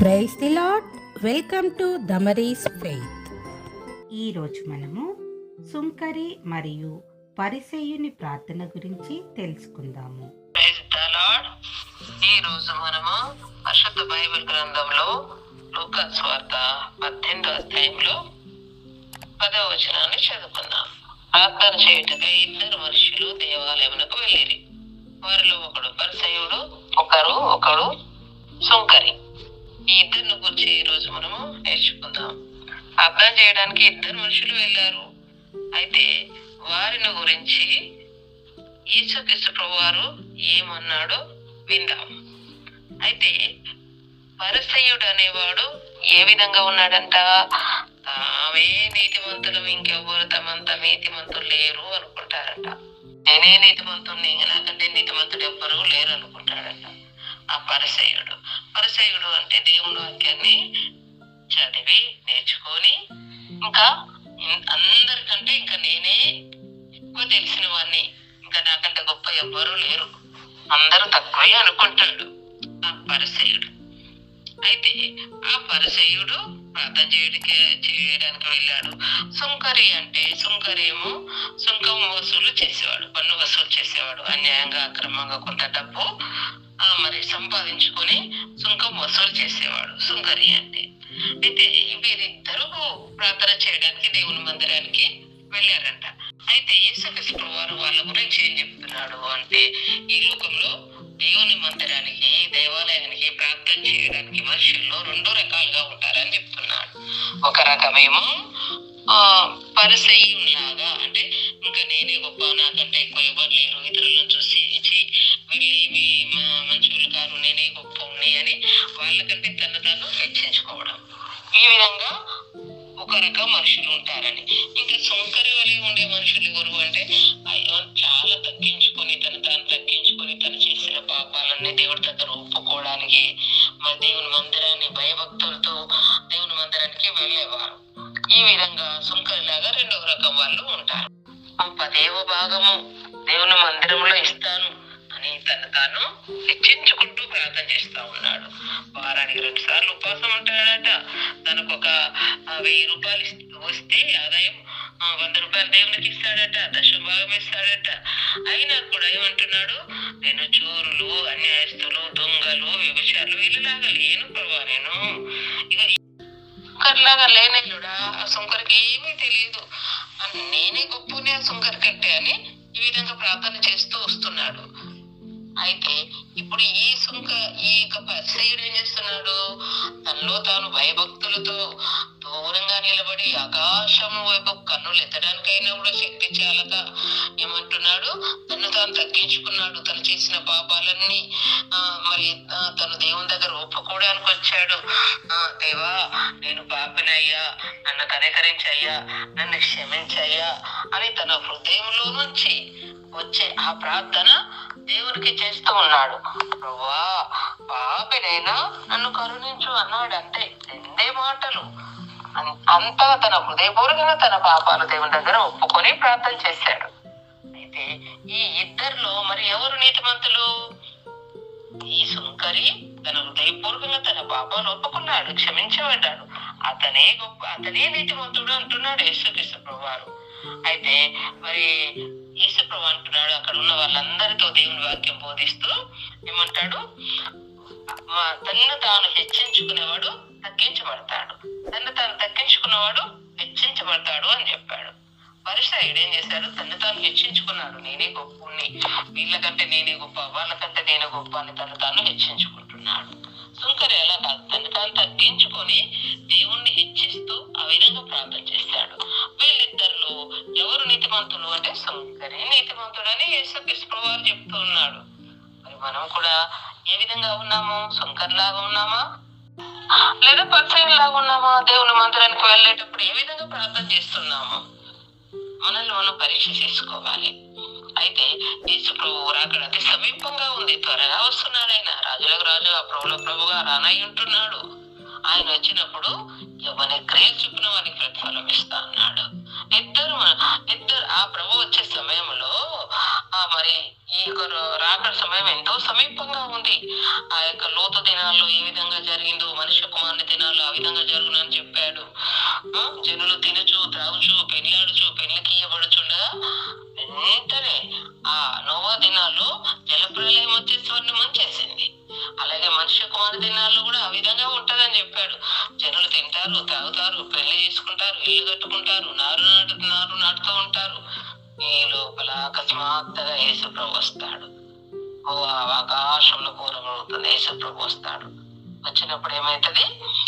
Praise the Lord welcome to Damaris faith. ఈరోజు మనము సుంకరి మరియు పరిసయ్యుని ప్రార్థన గురించి తెలుసుకుందాము. ఈ రోజు మనము పరిశుద్ధ బైబిల్ గ్రంథంలో లూకాస్ వార్త పద్దెనిమిదో అధ్యాయంలో పదవ వచనాన్ని చదువుకుందాం. ప్రార్థన చేయుటకై ఇద్దరు మనుషులు దేవాలయమునకు వెళ్ళిరి. వారిలో ఒకడు పరిసయుడు ఒకరు ఒకడు సుంకరి. ఈ ఇద్దరిని గురించి ఈ రోజు మనము నేర్చుకుందాం. అర్థం చేయడానికి ఇద్దరు మనుషులు వెళ్ళారు. అయితే వారిని గురించి ఈసుక్రీస్తు ప్రభు వారు ఏమన్నాడో విందాం. అయితే పరసయుడు అనేవాడు ఏ విధంగా ఉన్నాడంట? తామే నీతిమంతులు ఇంకెవ్వరు తమంత నీతిమంతులు లేరు అనుకుంటారంట. నేనే నీతిమంతుడిని నాకంటే నీతిమంతుడు ఎవ్వరు లేరు అనుకుంటాడంట ఆ పరిసయుడు. పరిసయుడు అంటే దేవుని వాక్యాన్ని చదివి నేర్చుకొని ఇంకా అందరికంటే ఇంకా నేనే ఎక్కువ తెలిసిన వాడిని ఇంకా నాకంటే గొప్ప ఎవ్వరూ లేరు. అందరూ తక్కువే అనుకుంటాడు ఆ పరిసయుడు. అయితే ఆ పరిసయుడు ప్రార్థన చేయడానికి చేయడానికి వెళ్ళాడు. సుంకరి అంటే సుంకరి ఏమో సుంకం వసూలు చేసేవాడు పన్ను వసూలు చేసేవాడు. అన్యాయంగా అక్రమంగా కొంత డబ్బు మరి సంపాదించుకొని సుంకం వసూలు చేసేవాడు సుంకరి అంటే. అయితే వీరిద్దరూ ప్రార్థన చేయడానికి దేవుని మందిరానికి వెళ్ళారంట. అయితే యేసుక్రీస్తు వారు వాళ్ళ గురించి ఏం చెప్తున్నాడు అంటే ఈ లోకంలో దేవుని మందిరానికి దేవాలయానికి ప్రార్థన చేయడానికి మనుషుల్లో రెండు రకాలుగా ఉంటారని చెప్తున్నాడు. ఒక రకమేమో ఆ లాగా అంటే ఇంకా నేనే గొప్ప నాకంటే ఎక్కువ ఎవరు లేరు ఇతరులను విధంగా ఒక రకం మనుషులు ఉంటారని. ఇంకా సొంకరి వలె ఉండే మనుషులు ఎవరు అంటే అయ్యో చాలా తగ్గించుకొని తను తాను తగ్గించుకొని తను చేసిన పాపాలన్నీ దేవుడి దగ్గర ఒప్పుకోవడానికి మరి దేవుని మందిరాన్ని భయభక్తులతో దేవుని మందిరానికి వెళ్ళేవారు. ఈ విధంగా సుంకరిలాగా రెండవ రకం వాళ్ళు ఉంటారు. పదేవ భాగము దేవుని మందిరంలో ఇస్తాను. అని తను తాను హెచ్చించుకుంటూ ప్రార్థన చేస్తా ఉన్నాడు. వారానికి రెండు సార్లు ఉపవాసం ఉంటాడట. తనకు ఒక వెయ్యి రూపాయలు వస్తే ఆదాయం వంద రూపాయలు దేవునికి ఇస్తాడట దశ భాగం ఇస్తాడట. అయినా కూడా ఏమంటున్నాడు? నేను చోరులు అన్యాయస్తులు దొంగలు వ్యభిచారులు వీళ్ళలాగా లేను ప్రభా నేను. ఇక సుంకర్లాగా ఆ సుంకరికి ఏమీ తెలియదు. నేనే గొప్పనే ఆ సుంకర్ కంటే అని ఈ విధంగా ప్రార్థన చేస్తూ వస్తున్నాడు. అయితే ఇప్పుడు ఈ సుంక ఈ యొక్క పరిసయుడు ఏం చేస్తున్నాడు? తనలో తాను భయభక్తులతో దూరంగా నిలబడి ఆకాశం వైపు కన్నులు ఎత్తడానికైనా కూడా శక్తి చాలక ఏమంటున్నాడు? తను తాను తగ్గించుకున్నాడు. తను చేసిన పాపాలన్నీ మరి తను దేవుని దగ్గర ఒప్పుకోవడానికి వచ్చాడు. ఆ, దేవా నేను పాపినయ్యా నన్ను కనికరించయ్యా నన్ను క్షమించయ్యా అని తన హృదయంలో నుంచి వచ్చే ఆ ప్రార్థన దేవుడికి చేస్తూ ఉన్నాడు. ప్రభా పాపినైనా నన్ను కరుణించు అన్నాడు అంటే రెండే మాటలు. అంతా తన హృదయపూర్వకంగా తన పాపాలు దేవుని దగ్గర ఒప్పుకొని ప్రార్థన చేశాడు. అయితే ఈ ఇద్దరిలో మరి ఎవరు నీతిమంతులు? ఈ సుంకరి తన హృదయపూర్వకంగా తన పాపాలు ఒప్పుకున్నాడు క్షమించబడ్డాడు. అతనే గొప్ప అతనే నీతిమంతుడు అంటున్నాడు యేసుక్రీస్తు ప్రభువారు. అయితే మరి యేసు అంటున్నాడు అక్కడ ఉన్న వాళ్ళందరితో దేవుని వాక్యం బోధిస్తూ ఏమంటాడు? తన్ను తాను హెచ్చించుకునేవాడు తగ్గించబడతాడు. తన్ను తాను తగ్గించుకున్నవాడు హెచ్చించబడతాడు అని చెప్పాడు. పరిసయుడు ఏం చేశాడు? తన్ను తాను హెచ్చించుకున్నాడు. నేనే గొప్పని వీళ్ళకంటే నేనే గొప్ప వాళ్ళకంటే నేనే గొప్ప అని తను తాను హెచ్చించుకుంటున్నాడు. సుంకరి ఎలా కాదు. తను తాను తగ్గించుకొని దేవుణ్ణి నీతిమంతులు నీతిమంతుడని యేసు నీతిమంతుడు యేసుక్రీస్తు వారు చెప్తూ ఉన్నాడు. మరి మనం కూడా ఏ విధంగా ఉన్నాము? సుంకర్ లాగా ఉన్నామా? లేదా పర్సన్ లాగా ఉన్నామా? దేవుని మందిరానికి వెళ్ళేటప్పుడు ఏ విధంగా ప్రార్థన చేస్తున్నాము? మనల్ని మనం పరీక్ష చేసుకోవాలి. అయితే యేసు ప్రభు రాకడ అతి సమీపంగా ఉంది. త్వరగా వస్తున్నాడు ఆయన. రాజులకు రాజు ఆ ప్రభుల ప్రభుగా రానై ఉంటున్నాడు. ఆయన వచ్చినప్పుడు ఎవరి క్రియ చూపిన వారికి ప్రతిఫలం ఇస్తా అన్నాడు. ఇద్దరు ఇద్దరు ఆ ప్రభు వచ్చే సమయంలో ఆ మరి ఈ రాకడ సమయం ఎంతో సమీపంగా ఉంది. ఆ యొక్క లోత దినాల్లో ఏ విధంగా జరిగిందో మనిషి దినాల్లో ఆ విధంగా జరుగునని చెప్పాడు. జనులు తినచు త్రాగుచు పెళ్ళాడుచు పెళ్ళికి ఇవ్వబడుచుండగా వెంటనే ఆ నోవా దినాల్లో జలప్రలయం వచ్చే స్వర్ణ ఇల్లు కట్టుకుంటారు నారు నాటు నారు నాటుతూ ఉంటారు. ఈ లోపల అకస్మాత్తుగా యేసుప్రభు వస్తాడు. ఓ ఆకాశంలో పూర్వం యేసుప్రభు వస్తాడు. వచ్చినప్పుడు ఏమైతది?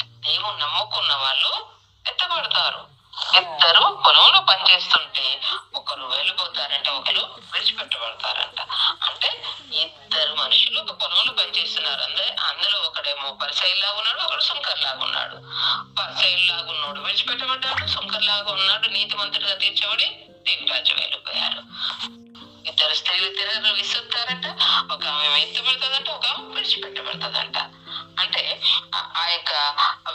దేవుని నమ్ముకున్న వాళ్ళు ఎత్తబడతారు. ఇద్దరు పొలంలో పనిచేస్తుంటే ఒకరు వెళ్ళిపోతారంట ఒకరు విడిచిపెట్టబడతారంట. అంటే ఇద్దరు మనుషులు ఒక పొలంలో పనిచేస్తున్నారు. అందరూ అందులో ఒకడేమో పరిసైలాగా ఉన్నాడు ఒకడు సుంకర్లాగా ఉన్నాడు. నీతిమంతుడిగా తీర్చబడి వెళ్ళిపోయారు ఇద్దరు స్త్రీలు తిరగరు విసురుతారంట ఒక ఆమె ఎత్తుపడుతుందంట ఒక ఆమె విడిచిపెట్టబడుతుందంట అంటే ఆ- యొక్క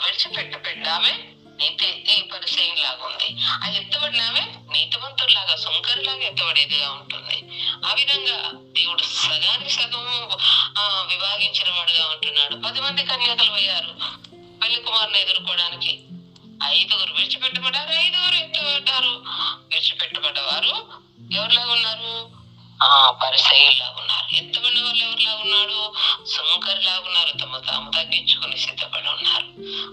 విడిచిపెట్టబడ్డ ఆమె నీతి ఈ పరిచయం లాగా ఉంది. ఆ ఎత్తబడిన ఆమె నీతివంతుల్లాగా సుంకరిలాగా ఎత్తబడేదిగా ఉంటుంది. ఆ విధంగా దేవుడు సగానికి సగం ఆ, విభాగించిన వాడుగా ఉంటున్నాడు. పది మంది కన్యకలు పోయారు పెళ్ళి కుమారుని ఎదుర్కోవడానికి ఐదుగురు విడిచిపెట్టబడ్డారు ఐదుగురు ఎత్తబడ్డారు. విడిచిపెట్టబడ్డవారు ఎవరిలాగా ఉన్నారు? ఆ పరిసయ్యులాగా ఉన్నారు. ఎత్తబడిన వాళ్ళు ఎవరిలాగా ఉన్నాడు? సుంకరిలాగా ఉన్నారు. తమ తాము తగ్గించుకుని సిద్ధపడి ఉన్నారు.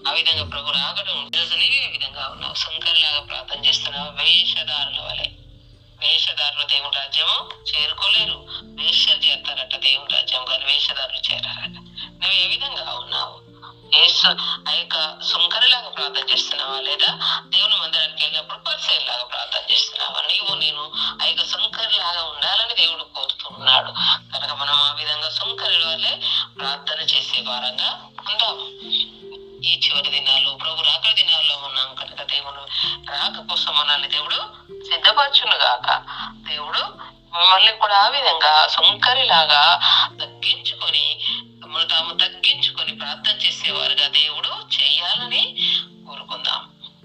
ఆ విధంగా ప్రభు రాగడం ఈరోజు నీవే ఏ విధంగా ఉన్నావు? సుంకరిలాగా ప్రార్థన చేస్తున్నావు? వేషధారుల వలె. వేషధారులు దేవుని రాజ్యము చేరుకోలేరు. వేషలు చేస్తారట దేవుని రాజ్యం కానీ వేషధారులు చేరారట. నువ్వు ఏ విధంగా ఉన్నావు? యేసు ఆ యొక్క సుంకరిలాగా ప్రార్థన చేస్తున్నావా లేదా? దేవుని మందిరానికి వెళ్ళినప్పుడు పరిచయంలాగా ప్రార్థన చేస్తున్నావా? నీవు నేను ఆ యొక్క సుంకరిలాగా ఉండాలని దేవుడు కోరుతున్నాడు. కనుక మనం ఆ విధంగా సుంకరి వల్లే ప్రార్థన చేసే వారంగా ఉందాం. ఈ చివరి దినాలు ప్రభు రాక దినాల్లో ఉన్నాం కనుక దేవుడు రాక కోసం మనల్ని దేవుడు సిద్ధపరచును గాక దేవుడు మిమ్మల్ని కూడా ఆ విధంగా సుంకరిలాగా తగ్గించు చేసేవారుగా దేవుడు చేయాలని కోరుకుందాం.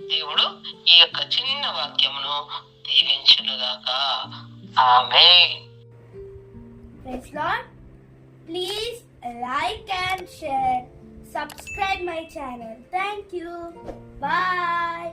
దేవుడు ఈ యొక్క చిన్న వాక్యమును దీవించునుగాక. ఆమె please like and share subscribe my channel thank you bye